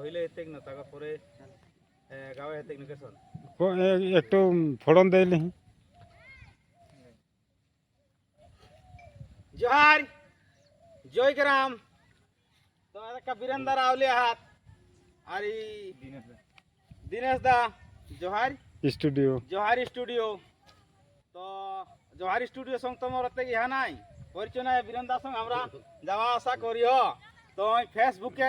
হইলে হেতেক না তারপর পরে এ, গাঁৱে হেতেক না কেসন ক- এ- একটু ফোড়ন দিলি জোহার জয় গ্রাম তো একটা বীরেন্দার আউলিয়া হাত আর এই দিনেশ দা জোহার স্টুডিও জোহার স্টুডিও তো জোহার স্টুডিও সঙ্গে তোমার অত ইহা নাই পরিচয় নাই বীরেন্দার সঙ্গে আমরা যাওয়া আসা করিও তো ওই ফেসবুকে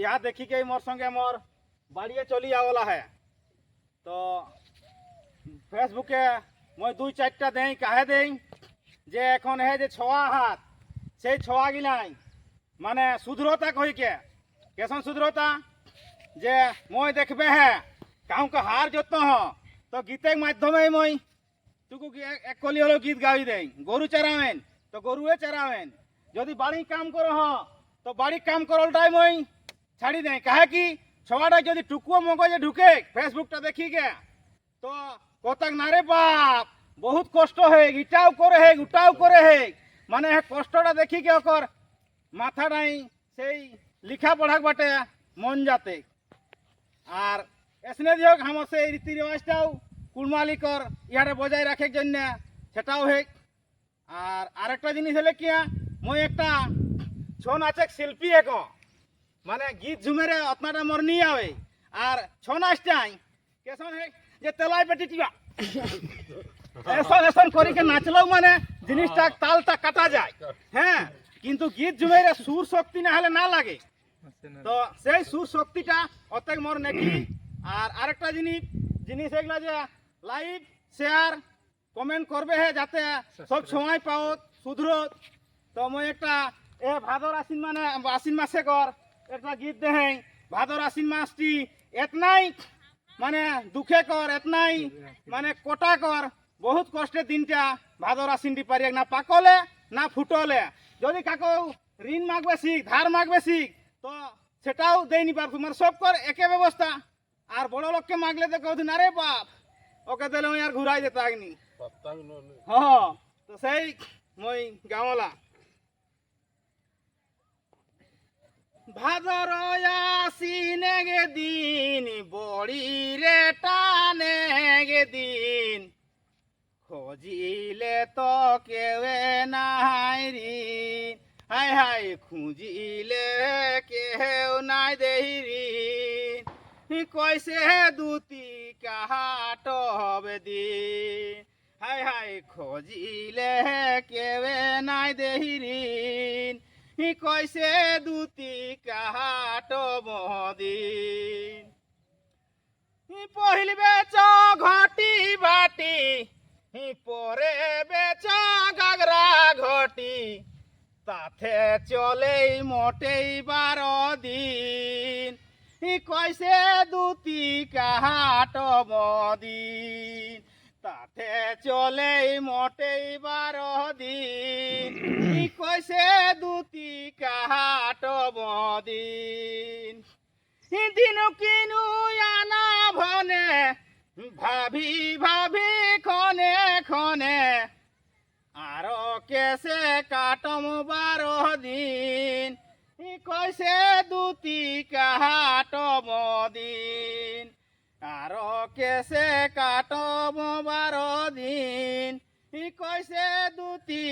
ইহা দেখিকে মোর সঙ্গে মোর বাড়িয়ে চলি আওলা হে। তো ফেসবুকে মই দুই চারটা দেই কাহে দেই যে এখন হে যে ছোয়া হাত সেই ছোয়া গিলাই মানে শুধরতা কহিকে কেসন শুধরতা যে মই দেখবে হে কাউকে হার যত্ন হ তো গীতের মাধ্যমে মই তুকু এক কলি হলো গীত গাই দেই। গরু চরাবেন তো গরুয়ে চরাবেন যদি বাড়ি কাম করো হ তো বাড়ির কাম করলটাই মই ছাড়ি দেই। কাহে কি ছড়াটা যদি টুকুও মগজে ঢুকে ফেসবুকটা দেখি গে। তো কতক না রে বাপ, বহুত কষ্ট হেক, ইটাও করে হেক, উটাও করে হেক। মানে হে কষ্টটা দেখি কে ওকর মাথা নাই, সেই লিখা পড়াক বাটে, মন যাতে। আর এসনে দিওক আমার সেই রীতি রেওয়াজটাও কুলমালিকর ইহারে বজায় রাখার জন্য, সেটাও হেক। আর আরেকটা জিনিস হলে কি মই একটা ছৌ নাচক শিল্পী এক মানে গীত ঝুমেরে অতনাটা মোর নিয়ে আবে আর ছৌ নাচটাই কেসন হে যে তেলাই পেটি টিবা এসন এসন করিকে নাচলেও মানে জিনিসটা তালটা কাটা যায়। হ্যাঁ কিন্তু গীত ঝুমেরে সুর শক্তি না হলে না লাগে তো সেই সুর শক্তিটা অর্ধেক মোর নাকি? আর আরেকটা জিনিস জিনিস এগুলা যে লাইভ শেয়ার কমেন্ট করবে হে যাতে সব সময় পাও শুধরো তো মই একটা এ ভাদর আশ্বিন মানে আশ্বিন মাসে কর একটা গীত দেহেং ভাদর আশ্বিন মাসটি এতনাই মানে দুঃখে কর এতনাই মানে কোটা কর বহুত কষ্টের দিনটা ভাদর আশ্বিনটি পারি না পাকলে না ফুটলে। যদি কাকো ঋণ মাগবে শিখ ধার মাগবে শিখ তো সেটাও দেয়নি পারব মানে সব কর একে ব্যবস্থা। আর বড় লোককে মাগলে তো কৌদিন না রে বাপ ওকে দিলে ওই আর ঘুরাই যেতে আগনি হ তো সেই মই গাঁওলা। ভাদর আসিনে গে দিন, বড়ি রে টানে গে দিন। খোঁজিলে তো কেউ নাই রি হাই হাই খুঁজিলে কেউ নাই দেহি রি কইসে দুতি কাহাট হবে দিন হাই হাই খোঁজিলে কেউ নাই দেহি কইসে দুতি কাহাট মদিন পহিল বেচ ঘটি বাটি পরে বেচ গাগরা ঘটি। তাতে চলেই মোটেই বারো দিন। হি কইসে দুতি কাহাট মদিন তাতে চলেই মোটেই বারো দিন। হি দুটি কাহাট মদিন দিন কিনু আনা ভনে, ভাবি ভাবি খনে খনে, আর কেসে কাটম বারো দিন। ই কইসে দুতি কাহাটম দিন আর কেসে কাটম বারো দিন। ই দুটি দুতি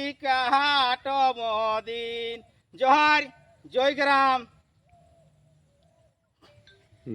কাহাটম দিন জহার জয় গ্রাম